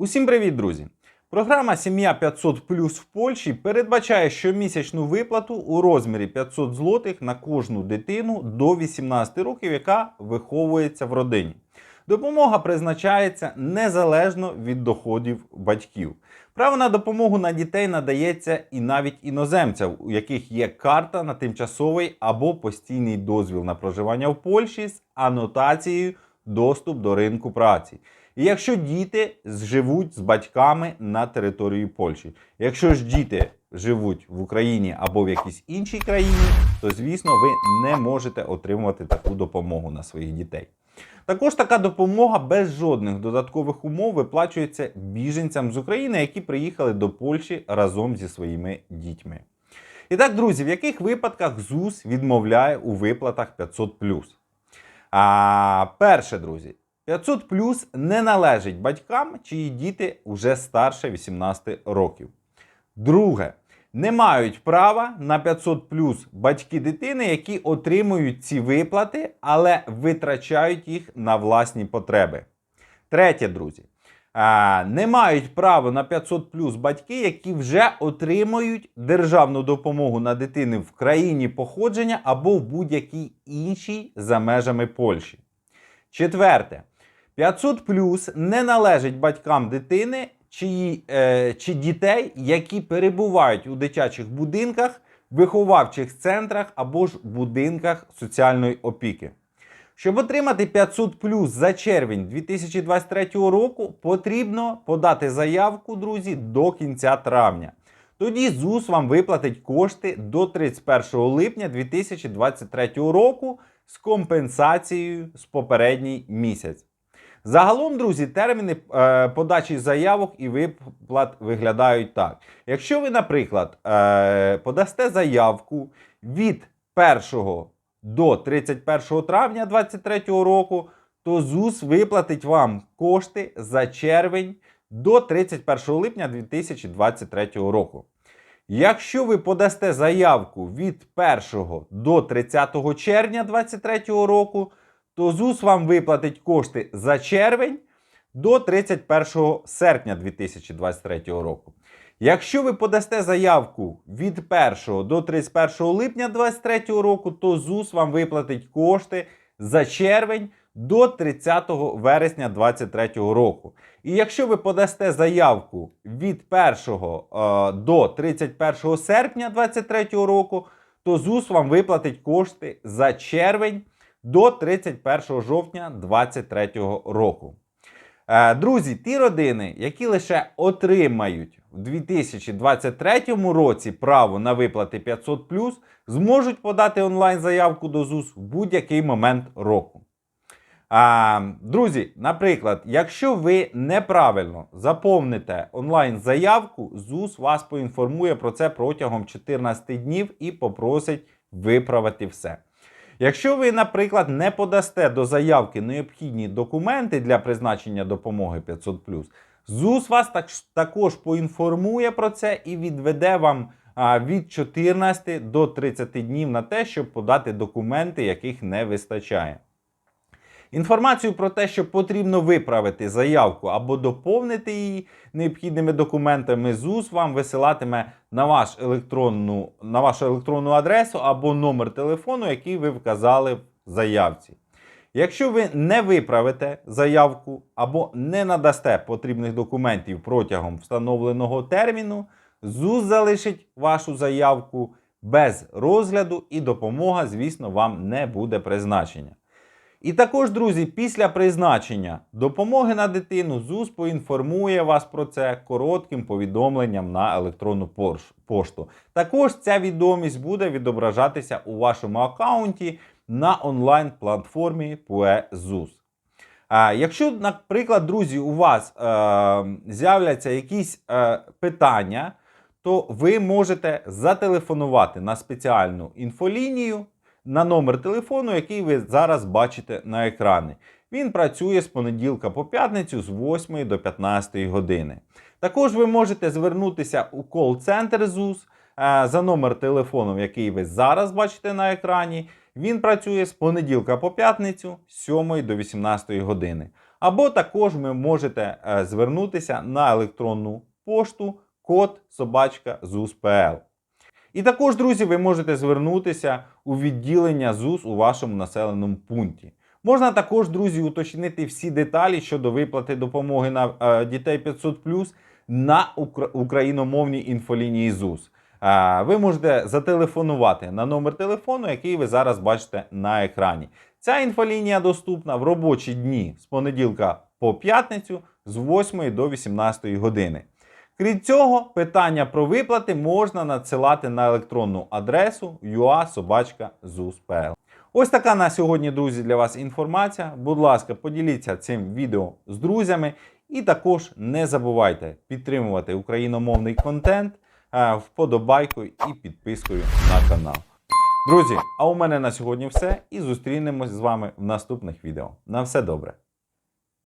Усім привіт, друзі! Програма Сім'я 500 в Польщі передбачає щомісячну виплату у розмірі 500 злотих на кожну дитину до 18 років, яка виховується в родині. Допомога призначається незалежно від доходів батьків. Право на допомогу на дітей надається і навіть іноземцям, у яких є карта на тимчасовий або постійний дозвіл на проживання в Польщі з анотацією доступ до ринку праці. І якщо діти живуть з батьками на території Польщі. Якщо ж діти живуть в Україні або в якійсь іншій країні, то звісно ви не можете отримувати таку допомогу на своїх дітей. Також така допомога без жодних додаткових умов виплачується біженцям з України, які приїхали до Польщі разом зі своїми дітьми. І так, друзі, в яких випадках ЗУС відмовляє у виплатах 500 А, перше, друзі, 500 плюс не належить батькам, чиї діти вже старше 18 років. Друге, не мають права на 500 плюс батьки дитини, які отримують ці виплати, але витрачають їх на власні потреби. Третє, друзі. Не мають права на 500 плюс батьки, які вже отримують державну допомогу на дитини в країні походження або в будь-якій іншій за межами Польщі. Четверте. 500 плюс не належить батькам дитини чи, е, чи дітей, які перебувають у дитячих будинках, виховавчих центрах або ж будинках соціальної опіки. Щоб отримати 500 плюс за червень 2023 року, потрібно подати заявку, друзі, до кінця травня. Тоді ЗУС вам виплатить кошти до 31 липня 2023 року з компенсацією з попередній місяць. Загалом, друзі, терміни е, подачі заявок і виплат виглядають так. Якщо ви, наприклад, е, подасте заявку від 1 до 31 травня 2023 року, то ЗУС виплатить вам кошти за червень до 31 липня 2023 року. Якщо ви подасте заявку від 1 до 30 червня 2023 року, то ЗУС вам виплатить кошти за червень до 31 серпня 2023 року. Якщо ви подасте заявку від 1 до 31 липня 2023 року, то ЗУС вам виплатить кошти за червень до 30 вересня 2023 року. І якщо ви подасте заявку від 1 е, до 31 серпня 2023 року, то ЗУС вам виплатить кошти за червень до 31 жовтня 2023 року. Е, Друзі, ті родини, які лише отримають в 2023 році право на виплати 500 зможуть подати онлайн-заявку до ЗУС в будь-який момент року. А, Друзі, наприклад, якщо ви неправильно заповните онлайн-заявку, ЗУС вас поінформує про це протягом 14 днів і попросить виправити все. Якщо ви, наприклад, не подасте до заявки необхідні документи для призначення допомоги 500 ЗУС вас так, також поінформує про це і відведе вам від 14 до 30 днів на те, щоб подати документи, яких не вистачає. Інформацію про те, що потрібно виправити заявку або доповнити її необхідними документами, ЗУС вам висилатиме на, ваш електронну, на вашу електронну адресу або номер телефону, який ви вказали в заявці. Якщо ви не виправите заявку або не надасте потрібних документів протягом встановленого терміну, ЗУС залишить вашу заявку без розгляду і допомога, звісно, вам не буде призначення. І також, друзі, після призначення допомоги на дитину ЗУС поінформує вас про це коротким повідомленням на електронну пошту. Також ця відомість буде відображатися у вашому аккаунті на онлайн-платформі ЗУС. Якщо, наприклад, друзі, у вас е, з'являться якісь е, питання, то ви можете зателефонувати на спеціальну інфолінію на номер телефону, який ви зараз бачите на екрані. Він працює з понеділка по п'ятницю з 8 до 15 години. Також ви можете звернутися у кол-центр ЗУС е, за номер телефону, який ви зараз бачите на екрані. Він працює з понеділка по п'ятницю з 7 до 18 години. Або також ви можете е, звернутися на електронну пошту код собачка. І також, друзі, ви можете звернутися у відділення ЗУС у вашому населеному пункті. Можна також, друзі, уточнити всі деталі щодо виплати допомоги на е, дітей 500 на україномовній інфолінії ЗУС. Е, ви можете зателефонувати на номер телефону, який ви зараз бачите на екрані. Ця інфолінія доступна в робочі дні з понеділка по п'ятницю з 8 до 18 години. Крім цього, питання про виплати можна надсилати на електронну адресу ua.sobachka.zuz.pl. Ось така на сьогодні, друзі, для вас інформація. Будь ласка, поділіться цим відео з друзями. І також не забувайте підтримувати україномовний контент е, вподобайкою і підпискою на канал. Друзі, а у мене на сьогодні все. І зустрінемось з вами в наступних відео. На все добре.